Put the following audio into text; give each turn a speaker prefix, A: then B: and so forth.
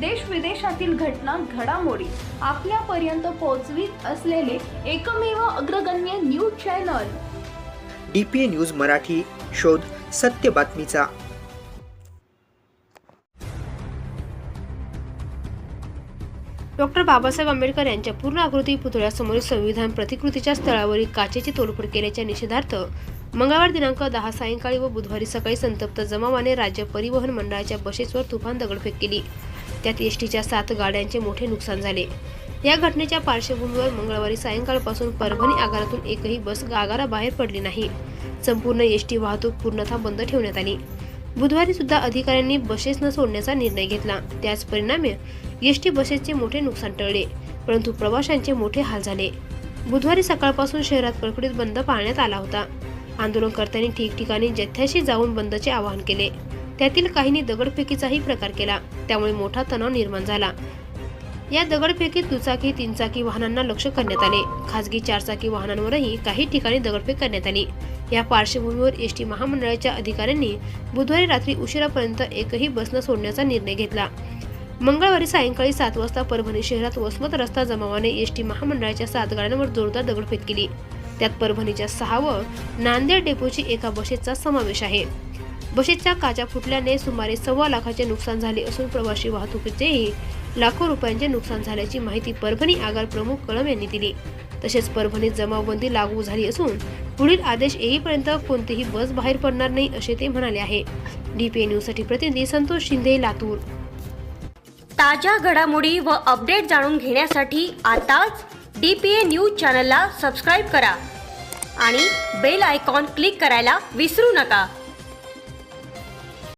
A: देश विदेशातील घटना घडामोडी आपल्यापर्यंत पोहोचवीत असलेले एकमेव अग्रगण्य news channel.
B: D P A news Marathi शोध सत्य बातमीचा.
C: डॉक्टर बाबासाहेब आंबेडकर यांच्या पूर्ण आकृती पुतळ्यासमोरील संविधान प्रतिकृतीच्या स्थळावरील काचेची तोडफोड केल्याच्या निषेधार्थ मंगळवार दिनांक दहा सायंकाळी व बुधवारी सकाळी संतप्त जमावाने राज्य परिवहन मंडळाच्या बसेसवर तुफान दगडफेक केली. त्यात एसटीच्या सात गाड्यांचे मोठे नुकसान झाले. या घटनेच्या पार्श्वभूमीवर मंगळवारी सायंकाळपासून परभणी आगारातून एकही बस आगाराबाहेर पडली नाही. संपूर्ण एसटी वाहतूक पूर्णतः बंद ठेवण्यात आली. बुधवारी सुद्धा अधिकाऱ्यांनी बसेस न सोडण्याचा निर्णय घेतला. त्याच परिणामी एसटी बसेसचे मोठे नुकसान टळले परंतु प्रवाशांचे मोठे हाल झाले. बुधवारी सकाळपासून शहरात कडकडीत बंद पाळण्यात आला होता. आंदोलनकर्त्यांनी ठिकठिकाणी जथ्याशी जाऊन बंदचे आवाहन केले. त्यातील काहींनी दगडफेकीचाही प्रकार केला. त्यामुळे मोठा तणाव निर्माण झाला. या दगडफेकीत दुचाकी तीनचाकी वाहनांना लक्ष करण्यात आले. खासगी चारचाकी वाहनांवरही काही ठिकाणी दगडफेक करण्यात आली. या पार्श्वभूमीवर एस टी महामंडळाच्या अधिकाऱ्यांनी बुधवारी रात्री उशिरापर्यंत एकही बस न सोडण्याचा निर्णय घेतला. मंगळवारी सायंकाळी सात वाजता परभणी शहरात वसमत रस्ता जमावाने एस टी महामंडळाच्या सात गाड्यांवर जोरदार दगडफेक केली. त्यात परभणीच्या सहा व नांदेड डेपोची एका बसेसचा समावेश आहे. बसेसच्या काचा फुटल्याने सुमारे सव्वा लाखाचे नुकसान झाले असून प्रवासी वाहतुकीचेही लाखो रुपयांचे नुकसान झाल्याची माहिती परभणी आगार प्रमुख कळम यांनी दिली. तसेच परभणीत जमावबंदी लागू झाली असून पुढील आदेश येईपर्यंत कोणतीही बस बाहेर पडणार नाही असे ते म्हणाले आहे. डीपीए न्यूजसाठी प्रतिनिधी संतोष शिंदे लातूर.
D: ताज्या घडामोडी व अपडेट जाणून घेण्यासाठी आताच डी पी ए न्यूज चॅनलला सबस्क्राईब करा आणि बेल आयकॉन क्लिक करायला विसरू नका.